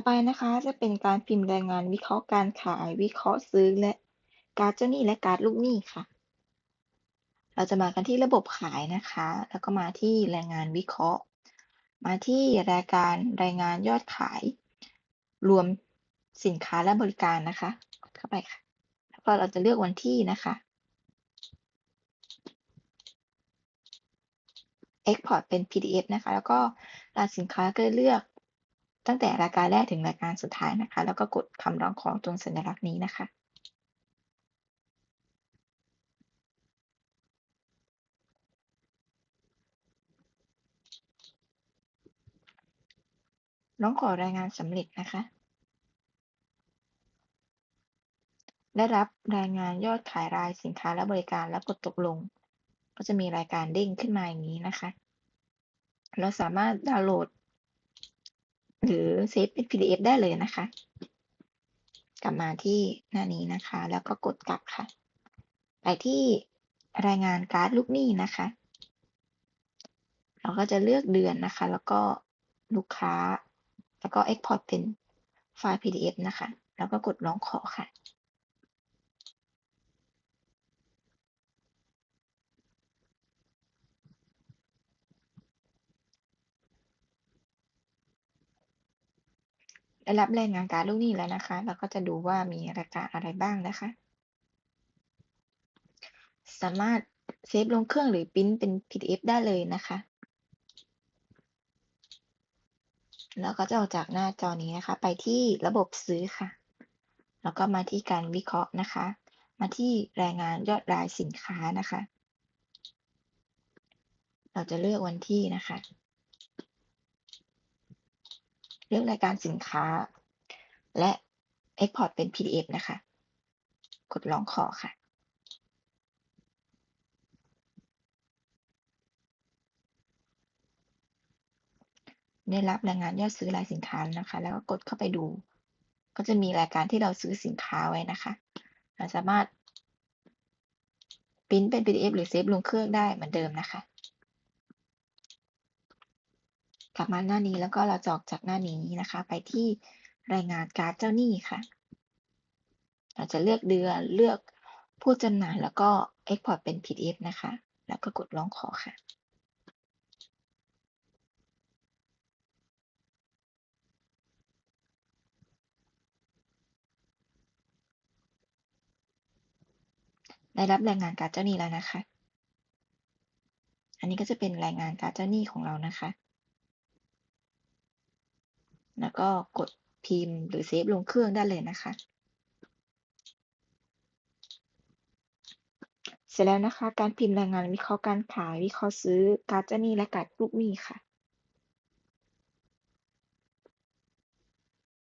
อไปนะคะจะเป็นการพิมพ์รายงานวิเคราะห์การขาย วิเคราะห์ซื้อและการเจ้าหนี้และการลูกหนี้ค่ะ เราจะมากันที่ระบบขายนะคะ แล้วก็มาที่รายงานวิเคราะห์ มาที่รายการรายงานยอดขาย รวมสินค้าและบริการนะคะกดเข้าไปค่ะ แล้วก็เราจะเลือกวันที่นะคะ Export เป็น PDF นะคะ แล้วก็รหัสสินค้าก็เลือก ตั้งแต่รายการแรกถึงรายการสุดท้ายนะคะ แล้วก็กดคำร้องขอตรงสัญลักษณ์นี้นะคะร้องขอรายงานสำเร็จนะคะ ได้รับรายงานยอดขายรายสินค้าและบริการแล้วกดตกลง ก็จะมีรายการเด้งขึ้นมาอย่างนี้นะคะ เราสามารถดาวน์โหลด หรือเซฟเป็น PDF ได้เลยนะคะ กลับมาที่หน้านี้นะคะ แล้วก็กดกลับค่ะ ไปที่รายงานการ์ดลูกหนี้นะคะ เราก็จะเลือกเดือนนะคะ แล้วก็ลูกค้า แล้วก็ Export เป็นไฟล์ PDF นะคะ แล้วก็กดร้องขอค่ะ ได้รับรายงานการลูกหนี้แล้วนะคะ เราก็จะดูว่ามีรายการอะไรบ้างนะคะ สามารถเซฟลงเครื่องหรือปริ้นเป็น PDF ได้เลยนะคะ แล้วก็จะออกจากหน้าจอนี้นะคะ ไปที่ระบบซื้อค่ะ แล้วก็มาที่การวิเคราะห์นะคะ มาที่รายงานยอดรายสินค้านะคะ เราจะเลือกวันที่นะคะ เลือกรายการสินค้า และ Export เป็น PDF นะคะ กดร้องขอค่ะ ได้รับรายงานยอดซื้อรายสินค้านะคะ แล้วก็กดเข้าไปดู ก็จะมีรายการที่เราซื้อสินค้าไว้นะคะเราสามารถปริ้นเป็น PDF หรือเซฟลงเครื่องได้เหมือนเดิมนะคะ กลับมาหน้านี้แล้วก็เราจะออกจากหน้านี้นะคะ ไปที่รายงานการเจ้าหนี้ค่ะ เราจะเลือกเดือนเลือกผู้จำหน่ายแล้วก็ Export เป็น PDF นะคะ แล้วก็กดร้องขอค่ะได้รับรายงานการเจ้าหนี้แล้วนะคะ อันนี้ก็จะเป็นรายงานการเจ้าหนี้ของเรานะคะ แล้วก็กดพิมพ์หรือเซฟลงเครื่องได้เลยนะคะ เสร็จแล้วนะคะ การพิมพ์รายงานวิเคราะห์การขายวิเคราะห์ซื้อการ์ดเจ้าหนี้และการลูกหนี้ค่ะ